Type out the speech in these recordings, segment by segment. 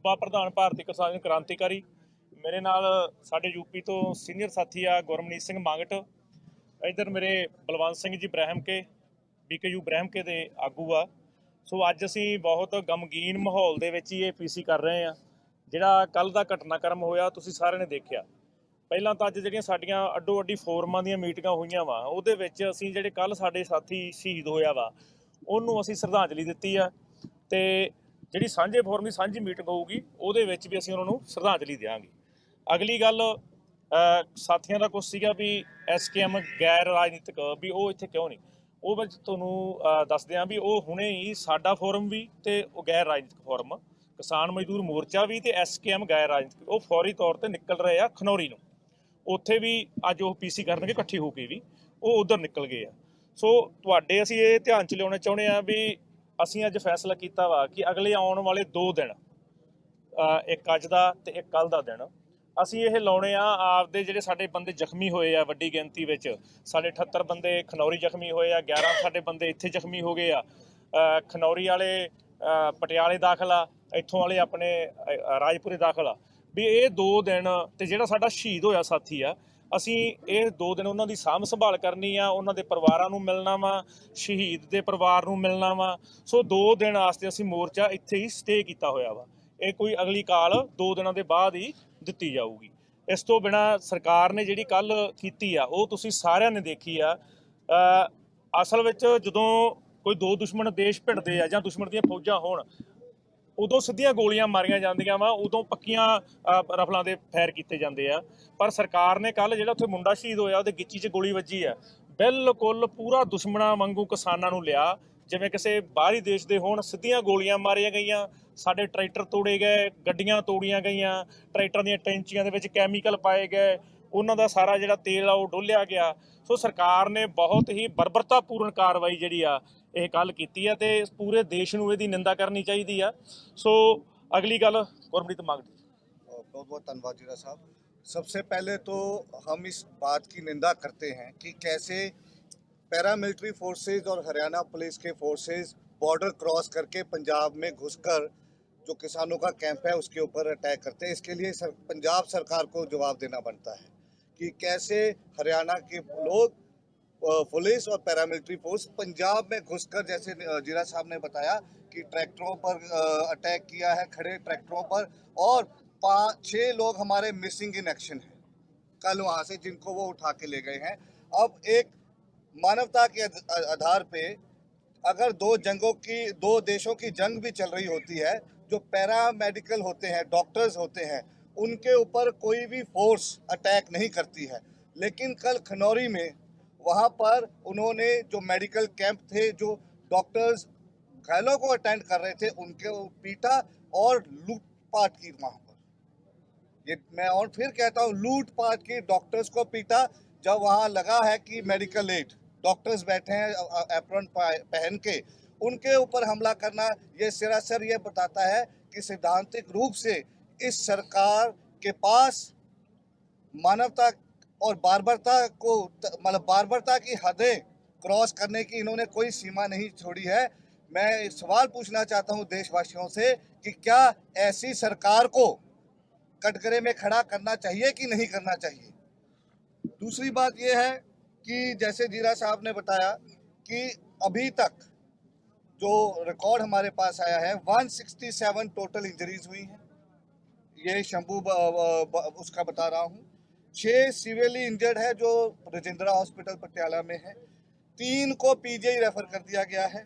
ਸੂਬਾ ਪ੍ਰਧਾਨ ਭਾਰਤੀ ਕਿਸਾਨ ਕ੍ਰਾਂਤੀਕਾਰੀ, ਮੇਰੇ ਨਾਲ ਸਾਡੇ ਯੂਪੀ ਤੋਂ ਸੀਨੀਅਰ ਸਾਥੀ ਆ ਗੁਰਮਨੀਤ ਸਿੰਘ ਮੰਗਟ, ਇਧਰ ਮੇਰੇ ਬਲਵੰਤ ਸਿੰਘ ਜੀ ਬ੍ਰਹਿਮ ਕੇ ਬੀਕੇਯੂ ਬ੍ਰਹਿਮਕੇ ਦੇ ਆਗੂ ਆ। ਸੋ ਅੱਜ ਅਸੀਂ ਬਹੁਤ ਗਮਗੀਨ ਮਾਹੌਲ ਦੇ ਵਿੱਚ ਹੀ ਇਹ ਪੀਸੀ ਕਰ ਰਹੇ ਆ, ਜਿਹੜਾ ਕੱਲ ਦਾ ਘਟਨਾਕ੍ਰਮ ਹੋਇਆ, ਤੁਸੀਂ ਸਾਰਿਆਂ ਨੇ ਦੇਖਿਆ। ਪਹਿਲਾਂ ਤਾਂ ਅੱਜ ਜਿਹੜੀਆਂ ਸਾਡੀਆਂ ਅੱਡੋ ਅੱਡੀ ਫੋਰਮਾਂ ਦੀਆਂ ਮੀਟਿੰਗਾਂ ਹੋਈਆਂ ਵਾ, ਉਹਦੇ ਵਿੱਚ ਅਸੀਂ ਜਿਹੜੇ ਕੱਲ ਸਾਡੇ ਸਾਥੀ ਸ਼ਹੀਦ ਹੋਇਆ ਵਾ, ਉਹਨੂੰ ਅਸੀਂ ਸ਼ਰਧਾਂਜਲੀ ਦਿੱਤੀ ਆ। ਤੇ ਜਿਹੜੀ ਸਾਂਝੇ ਫੋਰਮ ਦੀ ਸਾਂਝੀ ਮੀਟਿੰਗ ਹੋਊਗੀ ਉਹਦੇ ਵਿੱਚ ਵੀ ਅਸੀਂ ਉਹਨਾਂ ਨੂੰ ਸ਼ਰਧਾਂਜਲੀ ਦੇਵਾਂਗੇ ਅਗਲੀ ਗੱਲ ਸਾਥੀਆਂ ਦਾ ਕੁਛ ਸੀਗਾ ਵੀ ਐਸਕੇਐਮ ਗੈਰ ਰਾਜਨੀਤਿਕ ਵੀ ਉਹ ਇੱਥੇ ਕਿਉਂ ਨਹੀਂ? ਉਹ ਮੈਂ ਤੁਹਾਨੂੰ ਅਹ, ਦੱਸ ਵੀ ਉਹ ਹੁਣੇ ਹੀ ਸਾਡਾ ਫੋਰਮ ਵੀ ਤੇ ਉਹ ਗੈਰ ਰਾਜਨੀਤਿਕ ਫੋਰਮ ਕਿਸਾਨ ਮਜ਼ਦੂਰ ਮੋਰਚਾ ਵੀ ਤੇ ਐਸਕੇਐਮ ਗੈਰ ਰਾਜਨੀਤਿਕ ਉਹ ਫੌਰੀ ਤੌਰ ਤੇ ਨਿਕਲ ਰਹੇ ਆ ਖਨੌਰੀ ਨੂੰ। ਉੱਥੇ ਵੀ ਅੱਜ ਉਹ ਪੀਸੀ ਕਰਨਗੇ ਇਕੱਠੀ ਹੋ ਕੇ ਵੀ ਉਹ ਉਧਰ ਨਿਕਲ ਗਏ ਆ। ਸੋ ਤੁਹਾਡੇ ਅਸੀਂ ਇਹ ਧਿਆਨ ਚ ਲਿਆਉਣਾ ਚਾਹੁੰਦੇ ਆ ਵੀ ਅਸੀਂ ਅੱਜ ਫੈਸਲਾ ਕੀਤਾ ਵਾ ਕਿ ਅਗਲੇ ਆਉਣ ਵਾਲੇ 2 ਦਿਨ ਇੱਕ ਅੱਜ ਦਾ ਤੇ ਇੱਕ ਕੱਲ ਦਾ ਦਿਨ, ਅਸੀਂ ਇਹ ਲਾਉਣੇ ਆ ਆਪਦੇ ਜਿਹੜੇ ਸਾਡੇ ਬੰਦੇ ਜ਼ਖਮੀ ਹੋਏ ਆ ਵੱਡੀ ਗਿਣਤੀ ਵਿੱਚ, ਸਾਡੇ 78 ਬੰਦੇ ਖਨੌਰੀ ਜ਼ਖਮੀ ਹੋਏ ਆ 11 ਸਾਡੇ ਬੰਦੇ ਇੱਥੇ ਜ਼ਖਮੀ ਹੋ ਗਏ ਆ ਖਨੌਰੀ ਵਾਲੇ ਪਟਿਆਲੇ ਦਾਖਲ ਆ, ਇੱਥੋਂ ਵਾਲੇ ਆਪਣੇ ਰਾਜਪੁਰੇ ਦਾਖਲ ਆ। ਵੀ ਇਹ ਦੋ ਦਿਨ ਤੇ ਜਿਹੜਾ ਸਾਡਾ ਸ਼ਹੀਦ ਹੋਇਆ ਸਾਥੀ ਆ ਅਸੀਂ ਇਹ ਦੋ ਦਿਨ ਉਹਨਾਂ ਦੀ ਸਾਂਭ ਸੰਭਾਲ ਕਰਨੀ ਆ, ਉਹਨਾਂ ਦੇ ਪਰਿਵਾਰਾਂ ਨੂੰ ਮਿਲਣਾ ਵਾ, ਸ਼ਹੀਦ ਦੇ ਪਰਿਵਾਰ ਨੂੰ ਮਿਲਣਾ ਵਾ। ਸੋ ਦੋ ਦਿਨ ਵਾਸਤੇ ਅਸੀਂ ਮੋਰਚਾ ਇੱਥੇ ਹੀ ਸਟੇ ਕੀਤਾ ਹੋਇਆ ਵਾ। ਇਹ ਕੋਈ ਅਗਲੀ ਕਾਲ ਦੋ ਦਿਨਾਂ ਦੇ ਬਾਅਦ ਹੀ ਦਿੱਤੀ ਜਾਊਗੀ। ਇਸ ਤੋਂ ਬਿਨਾ ਸਰਕਾਰ ਨੇ ਜਿਹੜੀ ਕੱਲ ਕੀਤੀ ਆ, ਉਹ ਤੁਸੀਂ ਸਾਰਿਆਂ ਨੇ ਦੇਖੀ ਆ। ਅਸਲ ਵਿੱਚ ਜਦੋਂ ਕੋਈ ਦੋ ਦੁਸ਼ਮਣ ਦੇਸ਼ ਭਿੜਦੇ ਆ ਜਾਂ ਦੁਸ਼ਮਣ ਦੀਆਂ ਫੌਜਾਂ ਹੋਣ ਉਦੋਂ ਸਿੱਧੀਆਂ ਗੋਲੀਆਂ ਮਾਰੀਆਂ ਜਾਂਦੀਆਂ ਵਾ, ਉਦੋਂ ਪੱਕੀਆਂ ਰਫਲਾਂ ਦੇ ਫੈਰ ਕੀਤੇ ਜਾਂਦੇ ਆ। ਪਰ ਸਰਕਾਰ ਨੇ ਕੱਲ ਜਿਹੜਾ ਉੱਥੇ ਮੁੰਡਾ ਸ਼ਹੀਦ ਹੋਇਆ, ਉਹਦੇ ਗਿੱਚੀ 'ਚ ਗੋਲੀ ਵੱਜੀ ਆ। ਬਿਲਕੁਲ ਪੂਰਾ ਦੁਸ਼ਮਣਾਂ ਵਾਂਗੂ ਕਿਸਾਨਾਂ ਨੂੰ ਲਿਆ। ਜਿਵੇਂ ਕਿਸੇ ਬਾਹਰੀ ਦੇਸ਼ ਦੇ ਹੋਣ, ਸਿੱਧੀਆਂ ਗੋਲੀਆਂ ਮਾਰੀਆਂ ਗਈਆਂ। ਸਾਡੇ ਟਰੈਕਟਰ ਤੋੜੇ ਗਏ, ਗੱਡੀਆਂ ਤੋੜੀਆਂ ਗਈਆਂ। ਟਰੈਕਟਰਾਂ ਦੀਆਂ ਟੈਂਚੀਆਂ ਦੇ ਵਿੱਚ ਕੈਮੀਕਲ ਪਾਏ ਗਏ। ਉਹਨਾਂ ਦਾ ਸਾਰਾ ਜਿਹੜਾ ਤੇਲ ਆ, ਉਹ ਡੋਲਿਆ ਗਿਆ। ਸੋ ਸਰਕਾਰ ਨੇ ਬਹੁਤ ਹੀ ਬਰਬਰਤਾਪੂਰਨ ਕਾਰਵਾਈ ਜਿਹੜੀ ਆ ਇਹ ਕੱਲ ਕੀਤੀ ਆ ਤੇ ਪੂਰੇ ਦੇਸ਼ ਨੂੰ ਇਹਦੀ ਨਿੰਦਾ ਕਰਨੀ ਚਾਹੀਦੀ ਆ ਸੋ ਅਗਲੀ ਗੱਲ ਗੁਰਮੀਤ ਮੰਗਦੀ बहुत बहुत धन्यवाद जीरा साहब सबसे पहले तो हम इस बात की निंदा करते हैं कि कैसे पैरामिलिट्री फोर्सेज और हरियाणा पुलिस के फोर्सेज बॉर्डर क्रॉस करके पंजाब में घुसकर जो किसानों का कैंप है उसके ऊपर अटैक करते हैं इसके लिए सर, पंजाब सरकार को जवाब देना बनता है कि कैसे हरियाणा के लोग अ, पुलिस और पैरामिलिट्री फोर्स पंजाब में घुसकर, जैसे जीरा साहब ने बताया कि ट्रैक्टरों पर अटैक किया है, खड़े ट्रैक्टरों पर और पाँच छः लोग हमारे मिसिंग इन एक्शन हैं। कल वहाँ से जिनको वो उठा के ले गए हैं। अब एक मानवता के आधार पे अगर दो जंगों की, दो देशों की जंग भी चल रही होती है, जो पैरा मेडिकल होते हैं, डॉक्टर्स होते हैं, उनके ऊपर कोई भी फोर्स अटैक नहीं करती है। लेकिन कल खनौरी में वहाँ पर उन्होंने जो मेडिकल कैंप थे, जो डॉक्टर्स घायलों को अटेंड कर रहे थे, उनके पीटा और लूटपाट की वहाँ पर। ये मैं और फिर कहता हूँ, लूटपाट की डॉक्टर्स को पीटा, जब वहाँ लगा है कि मेडिकल एड, डॉक्टर्स बैठे हैं एप्रन पहन के, उनके ऊपर हमला करना, ये सरासर ये बताता है कि सिद्धांतिक रूप से इस सरकार के पास मानवता और बारबरता को मतलब बारबरता की हदें क्रॉस करने की इन्होंने कोई सीमा नहीं छोड़ी है। मैं सवाल पूछना चाहता हूँ देशवासियों से कि क्या ऐसी सरकार को कटघरे में खड़ा करना चाहिए कि नहीं करना चाहिए? दूसरी बात यह है कि जैसे जीरा साहब ने बताया कि अभी तक जो रिकॉर्ड हमारे पास आया है 167 टोटल इंजरीज हुई हैं। ये शंभू उसका बता रहा हूँ। छः सिवियरली इंजर्ड है जो राजेंद्रा हॉस्पिटल पटियाला में है। तीन को पीजीआई रेफर कर दिया गया है।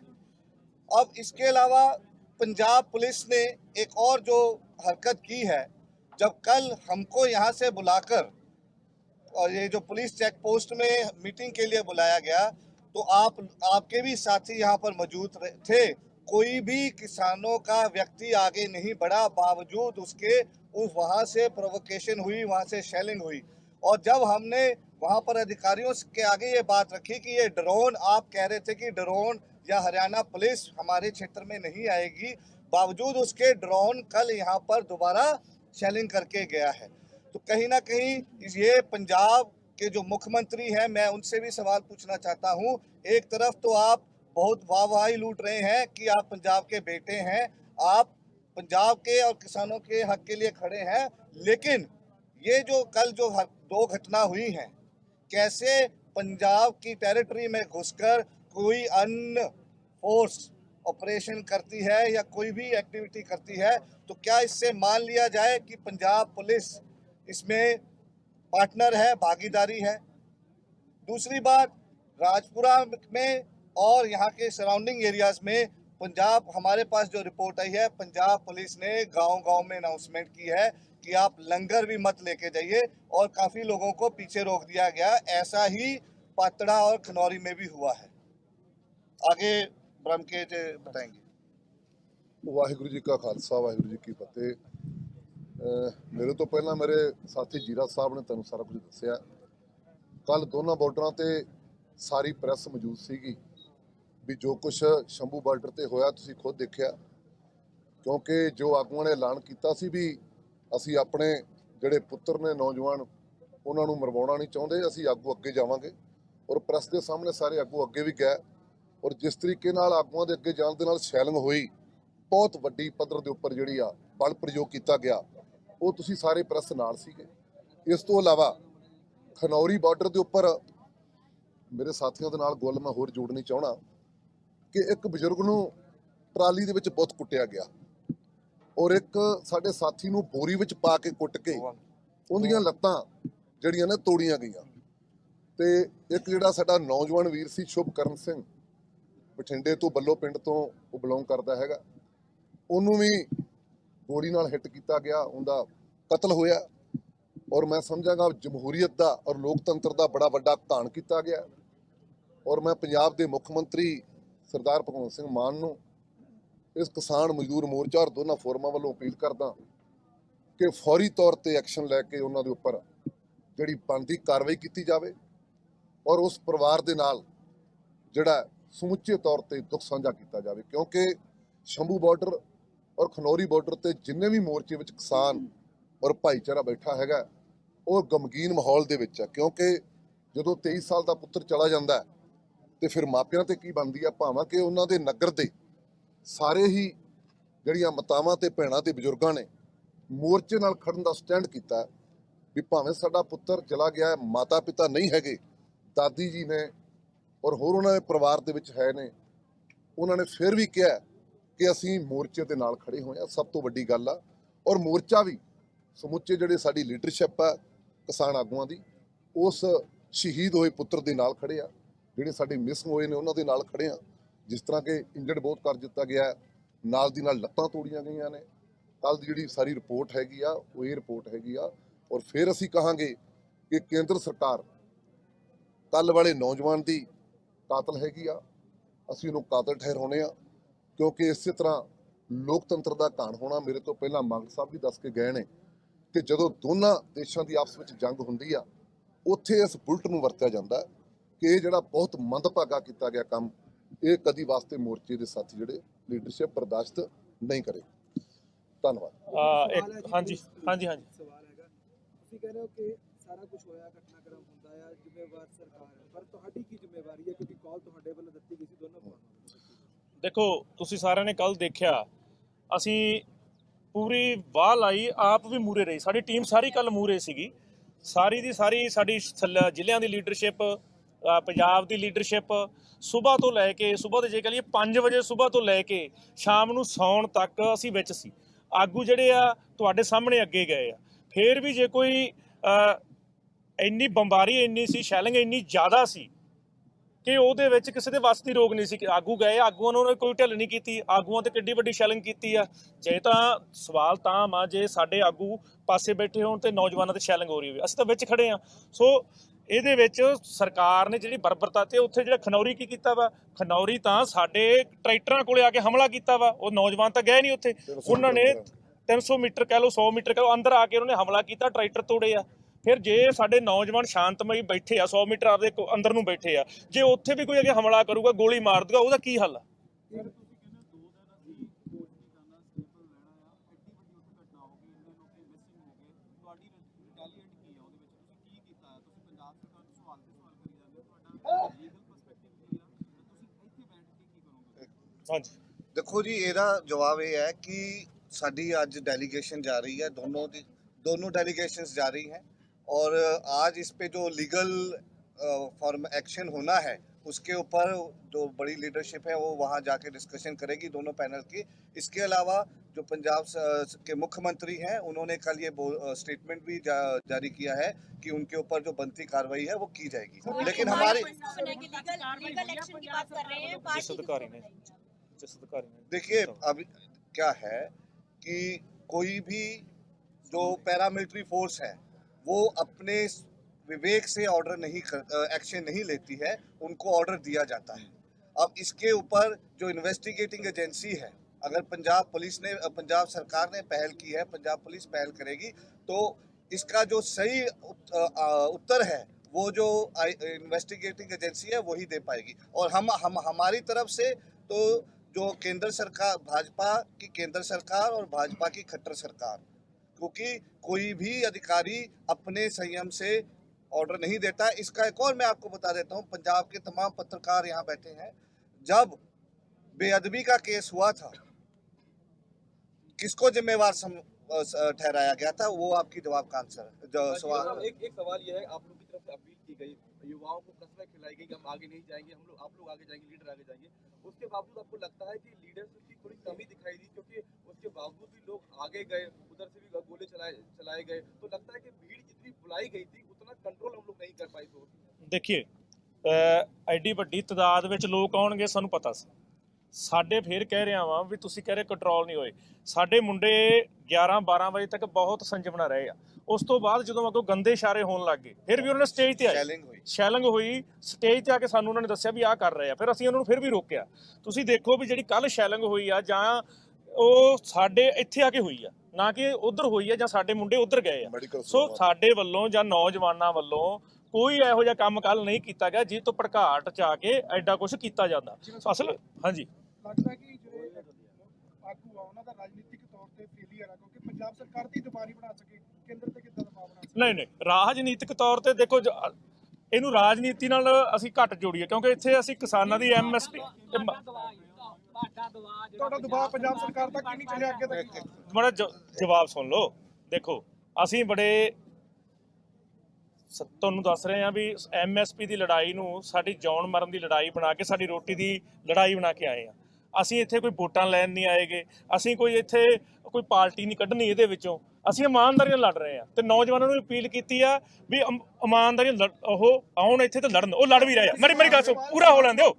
अब इसके अलावा पंजाब पुलिस ने एक और जो हरकत की है, जब कल हमको यहाँ से बुलाकर, और ये जो पुलिस चेक पोस्ट में मीटिंग के लिए बुलाया गया तो आप, आपके भी साथी यहाँ पर मौजूद थे। कोई भी किसानों का व्यक्ति आगे नहीं बढ़ा, बावजूद उसके उस वहाँ से प्रोवोकेशन हुई, वहाँ से शेलिंग हुई। और जब हमने वहाँ पर अधिकारियों के आगे ये बात रखी कि ये ड्रोन आप कह रहे थे कि ड्रोन या हरियाणा पुलिस हमारे क्षेत्र में नहीं आएगी, बावजूद उसके ड्रोन कल यहाँ पर दोबारा शेलिंग करके गया है। तो कहीं ना कहीं ये पंजाब के जो मुख्यमंत्री हैं, मैं उनसे भी सवाल पूछना चाहता हूँ। एक तरफ़ तो आप बहुत वाहवाही लूट रहे हैं कि आप पंजाब के बेटे हैं। आप पंजाब के और किसानों के हक के लिए खड़े हैं, लेकिन ये जो कल जो दो घटना हुई हैं, कैसे पंजाब की टेरिटरी में घुसकर कोई अन्य फोर्स ऑपरेशन करती है या कोई भी एक्टिविटी करती है तो क्या इससे मान लिया जाए कि पंजाब पुलिस इसमें पार्टनर है, भागीदारी है? दूसरी बात, राजपुरा में और यहाँ के सराउंडिंग एरियाज़ में पंजाब हमारे पास जो रिपोर्ट आई है पंजाब पुलिस ने गांव-गांव में अनाउंसमेंट की है कि आप लंगर भी मत लेके जाइए और काफी लोगों को पीछे रोक दिया गया ऐसा ही पातड़ा और खनौरी में भी हुआ है आगे ब्रह्म के जी बताएंगे ਵਾਹਿਗੁਰੂ ਜੀ ਕਾ ਖਾਲਸਾ ਵਾਹਿਗੁਰੂ ਜੀ ਕੀ ਫਤਿਹ ਅਹ ਮੇਰੇ ਤੋਂ ਪਹਿਲਾਂ ਮੇਰੇ ਸਾਥੀ ਜੀਰਾ ਸਾਹਿਬ ਨੇ ਤੁਹਾਨੂੰ ਸਾਰਾ ਕੁਝ ਦੱਸਿਆ ਕੱਲ ਦੋਨਾਂ ਬਾਰਡਰਾਂ ਤੇ ਸਾਰੀ ਪ੍ਰੈਸ ਮੌਜੂਦ ਸੀਗੀ ਵੀ ਜੋ ਕੁਝ ਸ਼ੰਭੂ ਬਾਰਡਰ ਤੇ ਹੋਇਆ ਤੁਸੀਂ ਖੁਦ ਦੇਖਿਆ। ਕਿਉਂਕਿ ਜੋ ਆਗੂਆਂ ਨੇ ਐਲਾਨ ਕੀਤਾ ਸੀ ਵੀ ਅਸੀਂ ਆਪਣੇ ਜਿਹੜੇ ਪੁੱਤਰ ਨੇ ਨੌਜਵਾਨ, ਉਹਨਾਂ ਨੂੰ ਮਰਵਾਉਣਾ ਨਹੀਂ ਚਾਹੁੰਦੇ, ਅਸੀਂ ਆਗੂ ਅੱਗੇ ਜਾਵਾਂਗੇ। ਔਰ ਪ੍ਰੈਸ ਦੇ ਸਾਹਮਣੇ ਸਾਰੇ ਆਗੂ ਅੱਗੇ ਵੀ ਗਏ। ਔਰ ਜਿਸ ਤਰੀਕੇ ਨਾਲ ਆਗੂਆਂ ਦੇ ਅੱਗੇ ਜਾਣ ਦੇ ਨਾਲ ਸ਼ੈਲਿੰਗ ਹੋਈ, ਬਹੁਤ ਵੱਡੀ ਪੱਧਰ ਦੇ ਉੱਪਰ ਜਿਹੜੀ ਆ ਬਲ ਪ੍ਰਯੋਗ ਕੀਤਾ ਗਿਆ, ਉਹ ਤੁਸੀਂ ਸਾਰੇ ਪ੍ਰੈਸ ਨਾਲ ਸੀਗੇ। ਇਸ ਤੋਂ ਇਲਾਵਾ ਖਨੌਰੀ ਬਾਰਡਰ ਦੇ ਉੱਪਰ ਮੇਰੇ ਸਾਥੀਆਂ ਦੇ ਨਾਲ ਗੱਲ ਮੈਂ ਹੋਰ ਜੋੜਨੀ ਚਾਹਣਾ ਕਿ ਇੱਕ ਬਜ਼ੁਰਗ ਨੂੰ ਟਰਾਲੀ ਦੇ ਵਿੱਚ ਬਹੁਤ ਕੁੱਟਿਆ ਗਿਆ। ਔਰ ਇੱਕ ਸਾਡੇ ਸਾਥੀ ਨੂੰ ਬੋਰੀ ਵਿੱਚ ਪਾ ਕੇ ਕੁੱਟ ਕੇ ਉਹਦੀਆਂ ਲੱਤਾਂ ਜਿਹੜੀਆਂ ਨੇ ਤੋੜੀਆਂ ਗਈਆਂ। ਤੇ ਇੱਕ ਜਿਹੜਾ ਸਾਡਾ ਨੌਜਵਾਨ ਵੀਰ ਸੀ ਸ਼ੁਭਕਰਨ ਸਿੰਘ, ਬਠਿੰਡੇ ਤੋਂ ਬੱਲੋ ਪਿੰਡ ਤੋਂ ਉਹ ਬਿਲੋਂਗ ਕਰਦਾ ਹੈਗਾ। ਉਹਨੂੰ ਵੀ ਗੋਲੀ ਨਾਲ ਹਿੱਟ ਕੀਤਾ ਗਿਆ, ਉਹਦਾ ਕਤਲ ਹੋਇਆ। ਔਰ ਮੈਂ ਸਮਝਾਂਗਾ ਜਮਹੂਰੀਅਤ ਦਾ ਔਰ ਲੋਕਤੰਤਰ ਦਾ ਬੜਾ ਵੱਡਾ ਘਾਣ ਕੀਤਾ ਗਿਆ। ਔਰ ਮੈਂ ਪੰਜਾਬ ਦੇ ਮੁੱਖ ਮੰਤਰੀ ਸਰਦਾਰ ਭਗਵੰਤ ਸਿੰਘ ਮਾਨ ਨੂੰ ਇਸ ਕਿਸਾਨ ਮਜ਼ਦੂਰ ਮੋਰਚਾ ਔਰ ਦੋਨਾਂ ਫੋਰਮਾਂ ਵੱਲੋਂ ਅਪੀਲ ਕਰਦਾ ਕਿ ਫੌਰੀ ਤੌਰ ਤੇ ਐਕਸ਼ਨ ਲੈ ਕੇ ਉਹਨਾਂ ਦੇ ਉੱਪਰ ਜਿਹੜੀ ਬਣਦੀ ਕਾਰਵਾਈ ਕੀਤੀ ਜਾਵੇ ਔਰ ਉਸ ਪਰਿਵਾਰ ਦੇ ਨਾਲ ਜਿਹੜਾ ਸਮੁੱਚੇ ਤੌਰ ਤੇ ਦੁੱਖ ਸਾਂਝਾ ਕੀਤਾ ਜਾਵੇ। ਕਿਉਂਕਿ ਸ਼ੰਭੂ ਬਾਰਡਰ ਔਰ ਖਨੌਰੀ ਬਾਰਡਰ ਤੇ ਜਿੰਨੇ ਵੀ ਮੋਰਚੇ ਵਿੱਚ ਕਿਸਾਨ ਔਰ ਭਾਈਚਾਰਾ ਬੈਠਾ ਹੈਗਾ ਉਹ ਗਮਗੀਨ ਮਾਹੌਲ ਦੇ ਵਿੱਚ ਹੈ ਕਿਉਂਕਿ ਜਦੋਂ 23 ਸਾਲ ਦਾ ਪੁੱਤਰ ਚਲਾ ਜਾਂਦਾ ਹੈ, ਤੇ ਫਿਰ ਮਾਪਿਆਂ ਤੇ ਕੀ ਬਣਦੀ ਆ ਭਾਵਾਂ ਕਿ ਉਹਨਾਂ ਦੇ ਨਗਰ ਦੇ ਸਾਰੇ ਹੀ ਜਿਹੜੀਆਂ ਮਾਤਾਵਾਂ ਤੇ ਭੈਣਾਂ ਤੇ ਬਜ਼ੁਰਗਾਂ ਨੇ ਮੋਰਚੇ ਨਾਲ ਖੜਨ ਦਾ ਸਟੈਂਡ ਕੀਤਾ ਵੀ ਭਾਵੇਂ ਸਾਡਾ ਪੁੱਤਰ ਚਲਾ ਗਿਆ ਹੈ ਮਾਤਾ ਪਿਤਾ ਨਹੀਂ ਹੈਗੇ, ਦਾਦੀ ਜੀ ਨੇ ਔਰ ਹੋਰ ਉਹਨਾਂ ਦੇ ਪਰਿਵਾਰ ਦੇ ਵਿੱਚ ਹੈ ਨੇ, ਉਹਨਾਂ ਨੇ ਫਿਰ ਵੀ ਕਿਹਾ ਕਿ ਅਸੀਂ ਮੋਰਚੇ ਦੇ ਨਾਲ ਖੜੇ ਹੋਏ ਆ ਸਭ ਤੋਂ ਵੱਡੀ ਗੱਲ ਆ। ਔਰ ਮੋਰਚਾ ਵੀ ਸਮੁੱਚੇ ਜਿਹੜੇ ਸਾਡੀ ਲੀਡਰਸ਼ਿਪ ਆ ਕਿਸਾਨ ਆਗੂਆਂ ਦੀ, ਉਸ ਸ਼ਹੀਦ ਹੋਏ ਪੁੱਤਰ ਦੇ ਨਾਲ ਖੜੇ ਆ। ਜਿਹੜੇ ਸਾਡੇ ਮਿਸ ਹੋਏ ਨੇ, ਉਹਨਾਂ ਦੇ ਨਾਲ ਖੜੇ ਆ ਜਿਸ ਤਰ੍ਹਾਂ ਕਿ ਇੰਜਰਡ ਬਹੁਤ ਕਰ ਦਿੱਤਾ ਗਿਆ ਨਾਲ ਦੀ ਨਾਲ ਲੱਤਾਂ ਤੋੜੀਆਂ ਗਈਆਂ ਨੇ। ਕੱਲ ਦੀ ਜਿਹੜੀ ਸਾਰੀ ਰਿਪੋਰਟ ਹੈਗੀ ਆ, ਉਹ ਇਹ ਰਿਪੋਰਟ ਹੈਗੀ ਆ। ਔਰ ਫਿਰ ਅਸੀਂ ਕਹਾਂਗੇ ਕਿ ਕੇਂਦਰ ਸਰਕਾਰ ਕੱਲ ਵਾਲੇ ਨੌਜਵਾਨ ਦੀ ਕਾਤਲ ਹੈਗੀ ਆ। ਅਸੀਂ ਉਹਨੂੰ ਕਾਤਲ ਠਹਿਰਾਉਣੇ ਆ ਕਿਉਂਕਿ ਇਸੇ ਤਰ੍ਹਾਂ ਲੋਕਤੰਤਰ ਦਾ ਘਾਣ ਹੋਣਾ ਮੇਰੇ ਤੋਂ ਪਹਿਲਾਂ ਮੰਗ ਸਾਹਿਬ ਵੀ ਦੱਸ ਕੇ ਗਏ ਨੇ ਕਿ ਜਦੋਂ ਦੋਨਾਂ ਦੇਸ਼ਾਂ ਦੀ ਆਪਸ ਵਿੱਚ ਜੰਗ ਹੁੰਦੀ ਆ, ਉੱਥੇ ਇਸ ਬੁਲਟ ਨੂੰ ਵਰਤਿਆ ਜਾਂਦਾ ਕਿ ਇਹ ਜਿਹੜਾ ਬਹੁਤ ਮੰਦਭਾਗਾ ਕੀਤਾ ਗਿਆ ਕੰਮ ਇਹ ਕਦੀ ਵਾਸਤੇ ਮੋਰਚੇ ਦੇ ਸਾਥੀ ਜਿਹੜੇ ਲੀਡਰਸ਼ਿਪ ਬਰਦਾਸ਼ਤ ਨਹੀਂ ਕਰੇ। ਧੰਨਵਾਦ। ਇੱਕ ਹਾਂਜੀ ਹਾਂਜੀ ਹਾਂਜੀ। ਸਵਾਲ ਹੈਗਾ। ਤੁਸੀਂ ਕਹਿ ਰਹੇ ਹੋ ਕਿ ਸਾਰਾ ਕੁਝ ਹੋਇਆ ਘਟਨਾਕ੍ਰਮ ਹੁੰਦਾ ਆ ਜ਼ਿੰਮੇਵਾਰ ਸਰਕਾਰ ਹੈ ਪਰ ਤੁਹਾਡੀ ਕੀ ਜ਼ਿੰਮੇਵਾਰੀ ਹੈ ਕਿਉਂਕਿ ਕਾਲ ਤੁਹਾਡੇ ਵੱਲੋਂ ਦਿੱਤੀ ਗਈ ਸੀ ਦੋਨੋਂ ਵੱਲੋਂ ਦੇਖੋ ਤੁਸੀਂ ਸਾਰਿਆਂ ਨੇ ਕੱਲ ਦੇਖਿਆ ਅਸੀਂ ਪੂਰੀ ਵਾਹ ਲਾਈ ਆਪ ਵੀ ਮੂਰੇ ਰਹੀ। ਸਾਡੀ ਟੀਮ ਸਾਰੀ ਕੱਲ ਮੂਰੇ ਸੀਗੀ। ਸਾਰੀ ਦੀ ਸਾਰੀ ਸਾਡੀ ਥੱਲੇ ਜ਼ਿਲ੍ਹਿਆਂ ਦੀ ਲੀਡਰਸ਼ਿਪ ਪੰਜਾਬ ਦੀ ਲੀਡਰਸ਼ਿਪ ਸਵੇਰ ਤੋਂ ਲੈ ਕੇ, ਸਵੇਰ ਦੇ ਜੇ ਕਹ ਲਈਏ 5 ਵਜੇ ਸਵੇਰ ਤੋਂ ਲੈ ਕੇ ਸ਼ਾਮ ਨੂੰ ਸੌਣ ਤੱਕ ਅਸੀਂ ਵਿੱਚ ਸੀ। ਆਗੂ ਜਿਹੜੇ ਆ, ਤੁਹਾਡੇ ਸਾਹਮਣੇ ਅੱਗੇ ਗਏ ਆ। ਫੇਰ ਵੀ ਜੇ ਕੋਈ ਇੰਨੀ ਬੰਬਾਰੀ ਇੰਨੀ ਸੀ, ਸ਼ੈਲਿੰਗ ਇੰਨੀ ਜ਼ਿਆਦਾ ਸੀ ਕਿ ਉਹਦੇ ਵਿੱਚ ਕਿਸੇ ਦੇ ਵੱਸ ਦੀ ਰੋਗ ਨਹੀਂ ਸੀ ਕਿ ਆਗੂ ਗਏ। ਆਗੂਆਂ ਨੂੰ ਉਹਨੇ ਕੋਈ ਢਿੱਲ ਨਹੀਂ ਕੀਤੀ। ਆਗੂਆਂ ਤੇ ਕਿੱਡੀ ਵੱਡੀ ਸ਼ੈਲਿੰਗ ਕੀਤੀ ਆ। ਜੇ ਤਾਂ ਸਵਾਲ ਤਾਂ ਮਾ ਜੇ ਸਾਡੇ ਆਗੂ ਪਾਸੇ ਬੈਠੇ ਹੋਣ ਤੇ ਨੌਜਵਾਨਾਂ ਤੇ ਸ਼ੈਲਿੰਗ ਹੋ ਰਹੀ ਹੋਵੇ। ਅਸੀਂ ਤਾਂ ਵਿੱਚ ਖੜੇ ਆ। ਸੋ ਇਹਦੇ ਵਿੱਚ ਸਰਕਾਰ ਨੇ ਜਿਹੜੀ ਬਰਬਰਤਾ ਤੇ ਉੱਥੇ ਜਿਹੜਾ ਖਨੌਰੀ ਕੀ ਕੀਤਾ ਵਾ? ਖਨੌਰੀ ਤਾਂ ਸਾਡੇ ਟਰੈਕਟਰਾਂ ਕੋਲੇ ਆ ਕੇ ਹਮਲਾ ਕੀਤਾ ਵਾ। ਉਹ ਨੌਜਵਾਨ ਤਾਂ ਗਏ ਨਹੀਂ ਉੱਥੇ। ਉਹਨਾਂ ਨੇ 300 ਮੀਟਰ ਕਹਿ ਲਓ 100 ਮੀਟਰ ਕਹਿ ਲਓ ਅੰਦਰ ਆ ਕੇ ਉਹਨਾਂ ਨੇ ਹਮਲਾ ਕੀਤਾ ਟਰੈਕਟਰ ਤੋੜੇ ਆ। ਫਿਰ ਜੇ ਸਾਡੇ ਨੌਜਵਾਨ ਸ਼ਾਂਤਮਈ ਬੈਠੇ ਆ 100 ਮੀਟਰ ਆਪਦੇ ਅੰਦਰ ਨੂੰ ਬੈਠੇ ਆ ਜੇ ਉੱਥੇ ਵੀ ਕੋਈ ਅੱਗੇ ਹਮਲਾ ਕਰੂਗਾ ਗੋਲੀ ਮਾਰ ਦੂਗਾ ਉਹਦਾ ਕੀ ਹੱਲ ਆ? ਹਾਂਜੀ ਦੇਖੋ ਜੀ ਇਹਦਾ ਜਵਾਬ ਇਹ ਹੈ ਕਿ ਸਾਡੀ ਅੱਜ डेलीगेशन जा रही है दोनों दी दोनों डेलीगेशंस जा रही हैं और आज इस पे जो लीगल फॉर्म एक्शन होना है उसके ऊपर जो बड़ी लीडरशिप है वो वहाँ जाके डिस्कशन करेगी दोनों पैनल की इसके अलावा जो पंजाब स- के मुख्यमंत्री हैं उन्होंने कल ये स्टेटमेंट भी जा, जारी किया है कि उनके ऊपर जो बनती कार्रवाई है वो की जाएगी लेकिन हमारी ने देखिए अब क्या है कि कोई भी जो पैरामिलिट्री फोर्स है वो अपने विवेक से ऑर्डर नहीं एक्शन नहीं लेती है उनको ऑर्डर दिया जाता है। अब इसके ऊपर जो इन्वेस्टिगेटिंग एजेंसी है अगर पंजाब पुलिस ने पंजाब सरकार ने पहल की है पंजाब पुलिस पहल करेगी तो इसका जो सही उत्तर है वो जो इन्वेस्टिगेटिंग एजेंसी है वही दे पाएगी। और हम हम हमारी तरफ़ से तो जो केंद्र सरकार भाजपा की केंद्र सरकार और भाजपा की खट्टर सरकार क्योंकि कोई भी अधिकारी अपने संयम से ऑर्डर नहीं देता। इसका एक और मैं आपको बता देता हूँ पंजाब के तमाम पत्रकार यहाँ बैठे हैं। जब बेअदबी का केस हुआ था किसको जिम्मेवार सम- ठहराया गया था? वो आपकी जवाब का आंसर है। जो सवाल एक एक सवाल ये है आप लोग की तरफ़ से अपील की गई युवाओं को कसमें खिलाई गई कि हम आगे नहीं जाएंगे हम लोग आप लोग आगे जाएंगे लीडर आगे जाएंगे उसके बावजूद आपको लगता है कि लीडरशिप की थोड़ी कमी दिखाई दी क्योंकि उसके बावजूद भी लोग आगे गए उधर से भी गोले चलाए चलाए गए तो लगता है कि भीड़ जितनी बुलाई गई थी उतना कंट्रोल हम लोग नहीं कर पाए तो ਦੇਖੀਏ ਅਹ ਐਡੀ ਵੱਡੀ ਤਦਾਦ ਵਿੱਚ ਲੋਕ ਆਉਣਗੇ ਸਾਨੂੰ ਪਤਾ ਸੀ ਸਾਡੇ ਫੇਰ ਕਹਿ ਰਿਹਾ ਵਾਂ ਵੀ ਤੁਸੀਂ ਕਹਿ ਰਹੇ ਕੰਟਰੋਲ ਨਹੀਂ ਹੋਏ ਸਾਡੇ ਮੁੰਡੇ 11 12 ਵਜੇ ਤੱਕ ਬਹੁਤ ਸੰਜਮ ਨਾਲ ਰਹੇ ਆ ਉਸ ਤੋਂ ਬਾਅਦ ਜਦੋਂ ਅੱਗੋਂ ਗੰਦੇ ਇਸ਼ਾਰੇ ਹੋਣ ਲੱਗ ਗਏ ਫਿਰ ਵੀ ਉਹਨਾਂ ਨੇ ਸਟੇਜ ਤੇ ਆਏ। ਸ਼ੈਲਿੰਗ ਹੋਈ। ਸ਼ੈਲਿੰਗ ਹੋਈ ਸਟੇਜ ਤੇ ਆ ਕੇ ਸਾਨੂੰ ਉਹਨਾਂ ਨੇ ਦੱਸਿਆ ਵੀ ਆਹ ਕਰ ਰਹੇ ਆ। ਫਿਰ ਅਸੀਂ ਉਹਨਾਂ ਨੂੰ ਫਿਰ ਵੀ ਰੋਕਿਆ। ਤੁਸੀਂ ਦੇਖੋ ਵੀ ਜਿਹੜੀ ਕੱਲ ਸ਼ੈਲਿੰਗ ਹੋਈ ਆ ਜਾਂ ਉਹ ਸਾਡੇ ਇੱਥੇ ਆ ਕੇ ਹੋਈ ਆ ਨਾ ਕਿ ਉਧਰ ਹੋਈ ਆ ਜਾਂ ਸਾਡੇ ਮੁੰਡੇ ਉਧਰ ਗਏ ਆ। ਸੋ ਸਾਡੇ ਵੱਲੋਂ ਜਾਂ ਨੌਜਵਾਨਾਂ ਵੱਲੋਂ ਕੋਈ ਇਹੋ ਜਿਹਾ ਕੰਮ ਕੱਲ ਨਹੀਂ ਕੀਤਾ ਗਿਆ ਜਿਸ ਤੋਂ ਭੜਕਾਟ ਚ ਆ ਕੇ ਐਡਾ ਕੁਝ ਕੀਤਾ ਜਾਂਦਾ। ਅਸਲ ਹਾਂਜੀ। ਆਗੂ ਆ ਉਹਨਾਂ ਦਾ ਰਾਜਨੀਤਿਕ ਤੌਰ ਤੇ ਫੇਲੀਅਰ ਆ ਕਿਉਂਕਿ ਪੰਜਾਬ ਸਰਕਾਰ ਦੀ ਦਿਵਾਰੀ ਬਣਾ ਸਕੇ। ਕੇਂਦਰ ਤੇ ਕਿੱਦਾਂ ਦਬਾਅ ਬਣਾ ਸਕੇ ਨਹੀਂ ਨਹੀਂ ਰਾਜਨੀਤਿਕ ਤੌਰ ਤੇ ਦੇਖੋ ਜ- ਇਹਨੂੰ ਰਾਜਨੀਤੀ ਨਾਲ ਅਸੀਂ ਘੱਟ ਜੋੜੀਏ ਕਿਉਂਕਿ ਇੱਥੇ ਅਸੀਂ ਕਿਸਾਨਾਂ ਦੀ ਐਮਐਸਪੀ ਤੁਹਾਡਾ ਦਬਾਅ ਪੰਜਾਬ ਸਰਕਾਰ ਤੱਕ ਹੀ ਨਹੀਂ ਚੱਲਿਆ ਅੱਗੇ ਤੱਕ? ਮਾੜਾ ਜ- ਜਵਾਬ ਸੁਣ ਲਓ। ਦੇਖੋ ਅਸੀਂ ਬੜੇ ਸ- ਤੁਹਾਨੂੰ ਦੱਸ ਰਹੇ ਹਾਂ ਵੀ ਐਮਐਸਪੀ ਦੀ ਲੜਾਈ ਨੂੰ ਸਾਡੀ ਜੌਨ ਮਰਨ ਦੀ ਲੜਾਈ ਬਣਾ ਕੇ ਸਾਡੀ ਰੋਟੀ ਦੀ ਲੜਾਈ ਬਣਾ ਕੇ ਆਏ ਆ ਅਸੀਂ ਇੱਥੇ ਕੋਈ ਵੋਟਾਂ ਲੈਣ ਨਹੀਂ ਆਏਗੇ ਅਸੀਂ ਕੋਈ ਇੱਥੇ ਕੋਈ ਪਾਰਟੀ ਨਹੀਂ ਕੱਢਣੀ ਇਹਦੇ ਵਿੱਚੋਂ। ਅਸੀਂ ਇਮਾਨਦਾਰੀ ਨਾਲ ਲੜ ਰਹੇ ਆ ਤੇ ਨੌਜਵਾਨਾਂ ਨੂੰ ਅਪੀਲ ਕੀਤੀ ਆ ਵੀ ਇਮ- ਇਮਾਨਦਾਰੀ ਨਾਲ ਉਹ ਆਉਣ ਇੱਥੇ ਤੇ ਲੜਨ ਉਹ ਲੜ ਵੀ ਰਹੇ ਆ। ਮੇਰੀ ਮੇਰੀ ਗੱਲ ਸੁਣ ਪੂਰਾ ਹੋ ਲੈਂਦੇ ਹੋ।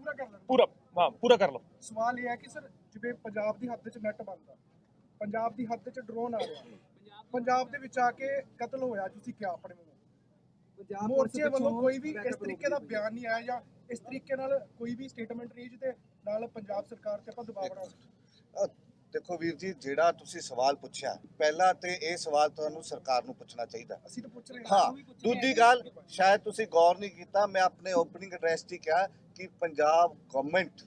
ਪੂਰਾ ਹਾਂ। ਪੂਰਾ ਕਰ ਲਓ। ਸਵਾਲ ਇਹ ਹੈ ਕਿ ਸਰ ਜਿਵੇਂ ਪੰਜਾਬ ਦੀ ਹੱਦ 'ਚ ਨੈਟ ਬੰਦਾ ਪੰਜਾਬ ਦੀ ਹੱਦ 'ਚ ਡਰੋਨ ਆ ਰਿਹਾ ਪੰਜਾਬ ਦੇ ਵਿੱਚ ਆ ਕੇ ਕਤਲ ਹੋਇਆ ਤੁਸੀਂ ਕਿਹਾ ਆਪਣੇ ਮੂੰਹੋਂ ਪੰਜਾਬ ਮੋਰਚੇ ਵੱਲੋਂ ਕੋਈ ਵੀ ਇਸ ਤਰੀਕੇ ਦਾ ਬਿਆਨ ਨਹੀਂ ਆਇਆ ਜਾਂ ਇਸ ਤਰੀਕੇ ਨਾਲ ਕੋਈ ਵੀ ਸਟੇਟਮੈਂਟ ਨਹੀਂ ਜਿਹਦੇ ਨਾਲ ਪੰਜਾਬ ਸਰਕਾਰ ਤੇ ਆਪਾਂ ਦਬਾਅ ਬਣਾ ਦੇਖੋ ਵੀਰ ਜੀ ਜਿਹੜਾ ਤੁਸੀਂ ਸਵਾਲ ਪੁੱਛਿਆ ਪਹਿਲਾਂ ਤੇ ਇਹ ਸਵਾਲ ਤੁਹਾਨੂੰ ਸਰਕਾਰ ਨੂੰ ਪੁੱਛਣਾ ਚਾਹੀਦਾ। ਅਸੀਂ ਤਾਂ ਪੁੱਛ ਰਹੇ ਹਾਂ ਦੂਜੀ ਗੱਲ ਸ਼ਾਇਦ ਤੁਸੀਂ ਗੌਰ ਨਹੀਂ ਕੀਤਾ ਮੈਂ ਆਪਣੇ ਓਪਨਿੰਗ ਐਡਰੈਸ 'ਚ ਕਿਹਾ ਕਿ ਪੰਜਾਬ ਗਵਰਨਮੈਂਟ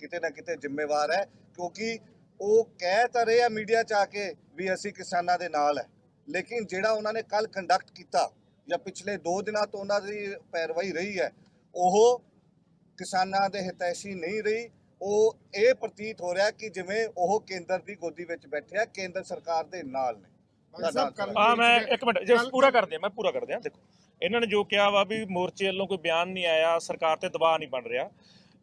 ਕਿਤੇ ਨਾ ਕਿਤੇ ਜ਼ਿੰਮੇਵਾਰ ਹੈ ਕਿਉਂਕਿ ਉਹ ਕਹਿ ਤਾਂ ਰਹੇ ਆ ਮੀਡੀਆ 'ਚ ਆ ਕੇ ਵੀ ਅਸੀਂ ਕਿਸਾਨਾਂ ਦੇ ਨਾਲ ਹੈ। ਲੇਕਿਨ ਜਿਹੜਾ ਉਹਨਾਂ ਨੇ ਕੱਲ ਕੰਡਕਟ ਕੀਤਾ ਜਾਂ ਪਿਛਲੇ 2 ਦਿਨਾਂ ਤੋਂ ਉਹਨਾਂ ਦੀ ਪੈਰਵਾਈ ਰਹੀ ਹੈ ਉਹ ਕਿਸਾਨਾਂ ਦੇ ਹਿਤੈਸ਼ੀ ਨਹੀਂ ਰਹੀ ਉਹ ਇਹ ਪ੍ਰਤੀਤ ਹੋ ਰਿਹਾ ਕਿ ਜਿਵੇਂ ਉਹ ਕੇਂਦਰ ਦੀ ਗੋਦੀ ਵਿੱਚ ਬੈਠੇ ਆ ਕੇਂਦਰ ਸਰਕਾਰ ਦੇ ਨਾਲ ਨੇ। ਆ ਮੈਂ ਇੱਕ ਮਿੰਟ ਜੇ ਪੂਰਾ ਕਰ ਦਿਆਂ ਮੈਂ ਪੂਰਾ ਕਰ ਦਿਆਂ ਦੇਖੋ ਇਹਨਾਂ ਨੇ ਜੋ ਕਿਹਾ ਵਾ ਵੀ ਮੋਰਚੇ ਵੱਲੋਂ ਕੋਈ ਬਿਆਨ ਨਹੀਂ ਆਇਆ ਸਰਕਾਰ ਤੇ ਦਬਾਅ ਨਹੀਂ ਬਣ ਰਿਹਾ।